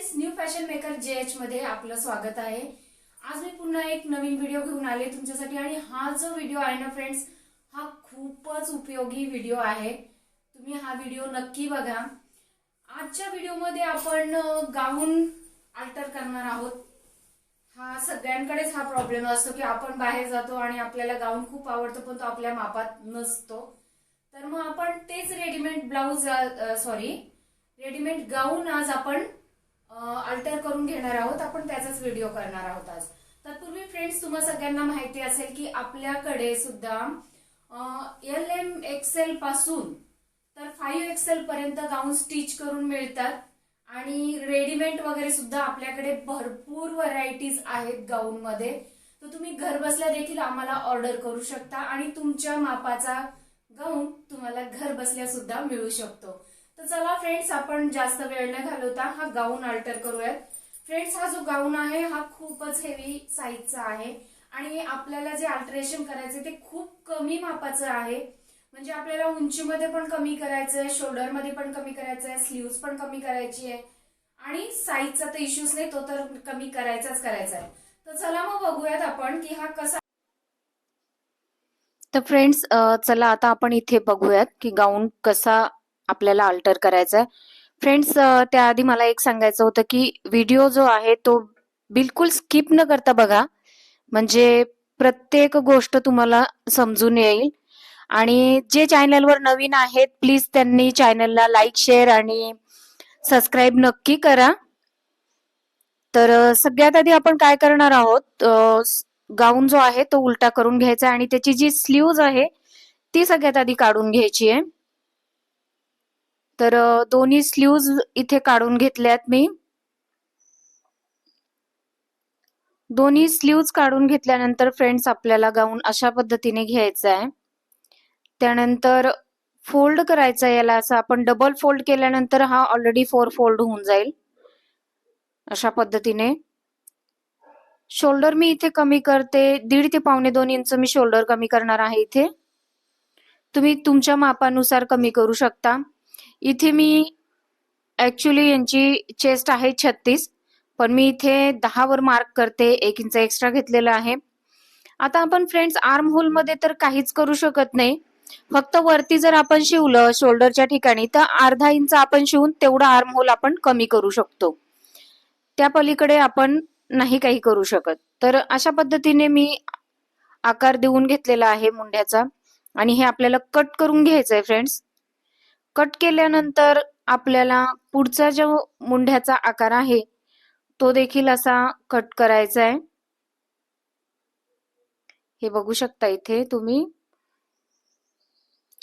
Friends new fashion maker J H मध्ये आपलं स्वागत आहे. आज मी पुन्हा एक नवीन व्हिडिओ घेऊन आले तुमच्यासाठी आणि हा जो व्हिडिओ आहे ना फ्रेंड्स हा खूपच उपयोगी व्हिडिओ आहे. तुम्ही हा व्हिडिओ नक्की बघा. आजच्या व्हिडिओमध्ये आपण गाऊन अल्टर करणार आहोत. हा सगळ्यांकडेच हा प्रॉब्लेम असतो की आपण बाहेर जातो आणि आपल्याला गाऊन खूप आवडतो पण तो आपल्या मापात नसतो. तर मग आपण तेच readymade blouse sorry readymade gown आज आपण अल्टर करून घेणार आहोत. आपण त्याचाच व्हिडिओ करणार आहोत आज. तत्पूर्वी फ्रेंड्स तुम्हा सगळ्यांना माहिती असेल की आपल्याकडे सुद्धा एल एम एक्सेल पासून तर फाईव्ह एक्सेल पर्यंत गाऊन स्टिच करून मिळतात. आणि रेडीमेड वगैरे सुद्धा आपल्याकडे भरपूर व्हरायटीज आहेत गाऊन मध्ये. तर तुम्ही घर बसल्या देखील आम्हाला ऑर्डर करू शकता. आणि तुमच्या मापाचा गाऊन तुम्हाला घर बसल्या सुद्धा मिळू शकतो. तर चला फ्रेंड्स आपण जास्त वेळ न घालवता हा गाऊन अल्टर करूयात. फ्रेंड्स हा जो गाऊन आहे हा खूपच हेवी साईजचा आहे. आणि आपल्याला जे अल्टरेशन करायचं ते खूप कमी मापाचं आहे. म्हणजे आपल्याला उंचीमध्ये पण कमी करायचं आहे शोल्डरमध्ये पण कमी करायचं आहे पण कमी करायची आहे. आणि साईजचा तर इश्यूज नाही तो तर कमी करायचाच करायचा आहे. तर चला मग बघूयात आपण की हा कसा तर फ्रेंड्स चला आता आपण इथे बघूयात की गाऊन कसा आपल्याला अल्टर करायचा आहे फ्रेंड्स त्याआधी मला एक सांगायचं होतं की व्हिडिओ जो आहे तो बिलकुल स्किप न करता बघा. म्हणजे प्रत्येक गोष्ट तुम्हाला समजून येईल. आणि जे चॅनलवर नवीन आहेत प्लीज त्यांनी चॅनलला लाईक शेअर आणि सबस्क्राईब नक्की करा. तर सगळ्यात आधी आपण काय करणार आहोत गाऊन जो आहे तो उलटा करून घ्यायचा आहे आणि त्याची जी स्लीव्ज आहे ती सगळ्यात आधी काढून घ्यायची आहे. तर दोन्ही स्लीव्ज इथे काढून घेतल्यात मी. दोन्ही स्लीव्ज काढून घेतल्यानंतर फ्रेंड्स आपल्याला गाऊन अशा पद्धतीने घ्यायचा आहे त्यानंतर फोल्ड करायचा आहे याला असं आपण डबल फोल्ड केल्यानंतर हा ऑलरेडी फोर फोल्ड होऊन जाईल. अशा पद्धतीने. शोल्डर मी इथे कमी करते दीड ते पावणे दोन इंच मी शोल्डर कमी करणार आहे इथे. तुम्ही तुमच्या मापानुसार कमी करू शकता. इथे मी ऍक्च्युली यांची चेस्ट आहे छत्तीस पण मी इथे दहा वर मार्क करते एक इंच एक्स्ट्रा घेतलेला आहे. आता आपण फ्रेंड्स आर्म होलमध्ये तर काहीच करू शकत नाही. फक्त वरती जर आपण शिवलं शोल्डरच्या ठिकाणी तर अर्धा इंच आपण शिवून तेवढा आर्म होल आपण कमी करू शकतो. त्या पलीकडे आपण नाही काही करू शकत. तर अशा पद्धतीने मी आकार देऊन घेतलेला आहे मुंड्याचा. आणि हे आपल्याला कट करून घ्यायचं आहे फ्रेंड्स कट केल्यानंतर आपल्याला पुढचा जो मुंड्याचा आकार आहे तो देखील असा कट करायचा आहे. हे बघू शकता इथे तुम्ही.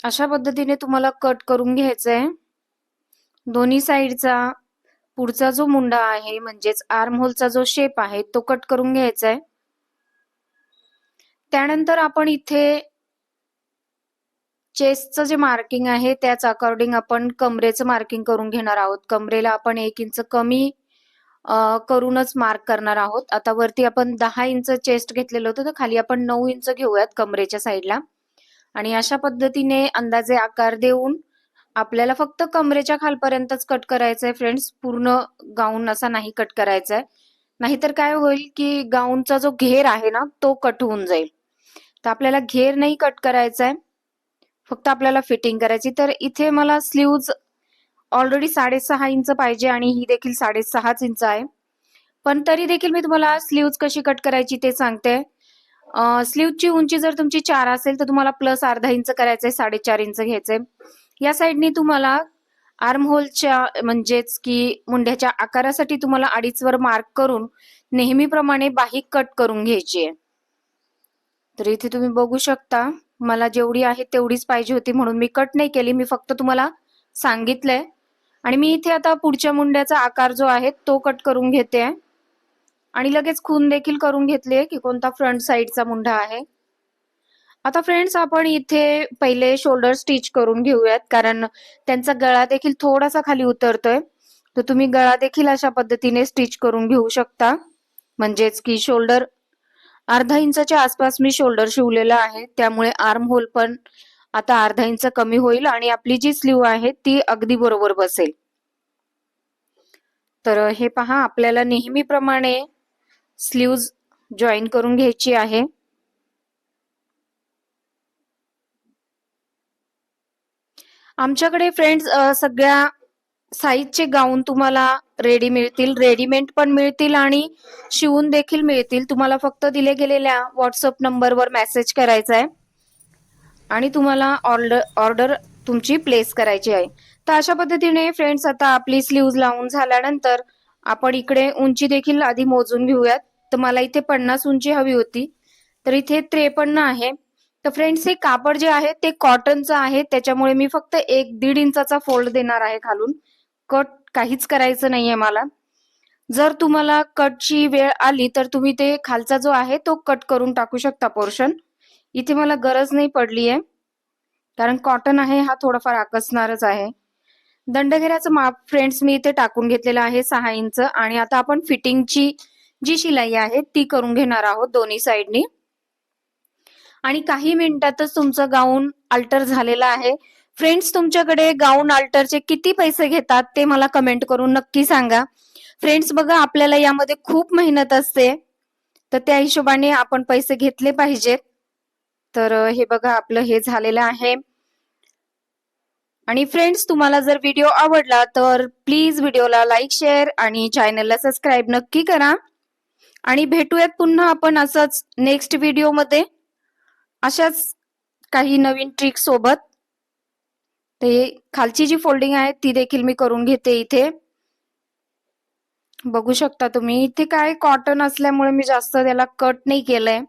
अशा पद्धतीने तुम्हाला कट करून घ्यायचं आहे. दोन्ही साईडचा पुढचा जो मुंडा आहे म्हणजेच आर्म होलचा जो शेप आहे तो कट करून घ्यायचा आहे. त्यानंतर आपण इथे चेस्टचं जे मार्किंग आहे त्याच अकॉर्डिंग आपण कमरेचं मार्किंग करून घेणार आहोत. कमरेला आपण एक इंच कमी करूनच मार्क करणार आहोत. आता वरती आपण दहा इंच चेस्ट घेतलेलं होतं तर खाली आपण नऊ इंच घेऊयात कमरेच्या साईडला आणि अशा पद्धतीने अंदाजे आकार देऊन आपल्याला फक्त कमरेच्या खालपर्यंतच कट करायचं आहे फ्रेंड्स पूर्ण गाऊन असा नाही कट करायचा आहे नाहीतर काय होईल की गाऊनचा जो घेर आहे ना तो कट होऊन जाईल. तर आपल्याला घेर नाही कट करायचा आहे फक्त आपल्याला फिटिंग करायची. तर इथे मला स्लीव्ज ऑलरेडी साडेसहा इंच पाहिजे आणि ही देखील साडेसहाच इंच आहे. पण तरी देखील मी तुम्हाला स्लीव्ज कशी कट करायची ते सांगते. स्लीवची उंची जर तुमची चार असेल तर तुम्हाला प्लस अर्धा इंच करायचंय साडेचार इंच घ्यायचंय. या साईडने तुम्हाला आर्म होलच्या म्हणजेच की मुंड्याच्या आकारासाठी तुम्हाला अडीच वर मार्क करून नेहमीप्रमाणे बाही कट करून घ्यायची आहे. तर इथे तुम्ही बघू शकता. मला जेवढी आहे तेवढीच पाहिजे होती म्हणून मी कट नाही केली. मी फक्त तुम्हाला सांगितलंय. आणि मी इथे आता पुढच्या मुंड्याचा आकार जो आहे तो कट करून घेते. आणि लगेच खून देखील करून घेतली की कोणता फ्रंट साइडचा मुंडा आहे. आता फ्रेंड्स आपण इथे पहिले शोल्डर स्टिच करून घेऊयात. कारण त्यांचा गळा देखील थोडासा खाली उतरतोय. तर तुम्ही गळा देखील अशा पद्धतीने स्टिच करून घेऊ शकता. म्हणजेच की शोल्डर अर्धा इंचाच्या आसपास मी शोल्डर शिवलेला आहे. त्यामुळे आर्म होल पण आता अर्धा इंच कमी होईल आणि आपली जी स्लीव आहे ती अगदी बरोबर बसेल. तर हे पहा आपल्याला नेहमीप्रमाणे स्लीव्ज जॉईन करून घ्यायची आहे. आमच्याकडे फ्रेंड्स सगळ्या साईजचे गाऊन तुम्हाला रेडी मिळतील. रेडीमेड पण मिळतील आणि शिवून देखील मिळतील. तुम्हाला फक्त दिले गेलेल्या व्हॉट्सअप नंबरवर मेसेज करायचा आहे. आणि तुम्हाला ऑर्डर ऑर्डर तुमची प्लेस करायची आहे. तर अशा पद्धतीने फ्रेंड्स आता आपली स्लीव्ज लावून झाल्यानंतर आपण इकडे उंची देखील आधी मोजून घेऊयात. तर मला इथे पन्नास उंची हवी होती. तर इथे त्रेपन्न आहे. तर फ्रेंड्स हे कापड जे आहे ते कॉटनचं आहे. त्याच्यामुळे मी फक्त एक दीड इंचाचा फोल्ड देणार आहे खालून कट काहीच करायचं नाहीये मला. जर तुम्हाला कटची वेळ आली तर तुम्ही ते खालचा जो आहे तो कट करून टाकू शकता पोर्शन. इथे मला गरज नाही पडली आहे कारण कॉटन आहे हा थोडाफार आकसणारच आहे. दंडघेऱ्याचं माप फ्रेंड्स मी इथे टाकून घेतलेलं आहे सहा इंच. आणि आता आपण फिटिंगची जी शिलाई आहे ती करून घेणार आहोत दोन्ही साईडनी. आणि काही मिनिटातच तुमचं गाऊन अल्टर झालेलं आहे. फ्रेंड्स तुमच्याकडे गाऊन अल्टरचे किती पैसे घेतात ते मला कमेंट करून नक्की सांगा. फ्रेंड्स बघा आपल्याला यामध्ये खूप मेहनत असते. तर त्या हिशोबाने आपण पैसे घेतले पाहिजेत तर हे बघा आपलं हे झालेलं आहे. आणि फ्रेंड्स तुम्हाला जर व्हिडिओ आवडला तर प्लीज व्हिडिओला लाईक शेअर आणि चॅनलला सबस्क्राईब नक्की करा. आणि भेटूयात पुन्हा आपण असंच नेक्स्ट व्हिडिओमध्ये अशाच काही नवीन ट्रिक सोबत. ते खालची जी फोल्डिंग आहे ती देखील मी करून घेते इथे. बघू शकता तुम्ही इथे काय कॉटन असल्यामुळे मी जास्त त्याला कट नाही केलंय.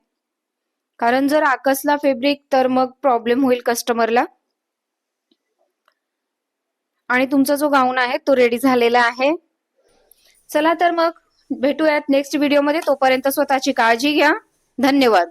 कारण जर आकसला फेब्रिक तर मग प्रॉब्लेम होईल कस्टमरला आणि तुमचा जो गाऊन आहे तो रेडी झालेला आहे. चला तर मग भेटूयात नेक्स्ट व्हिडिओमध्ये तोपर्यंत स्वतःची काळजी घ्या. धन्यवाद.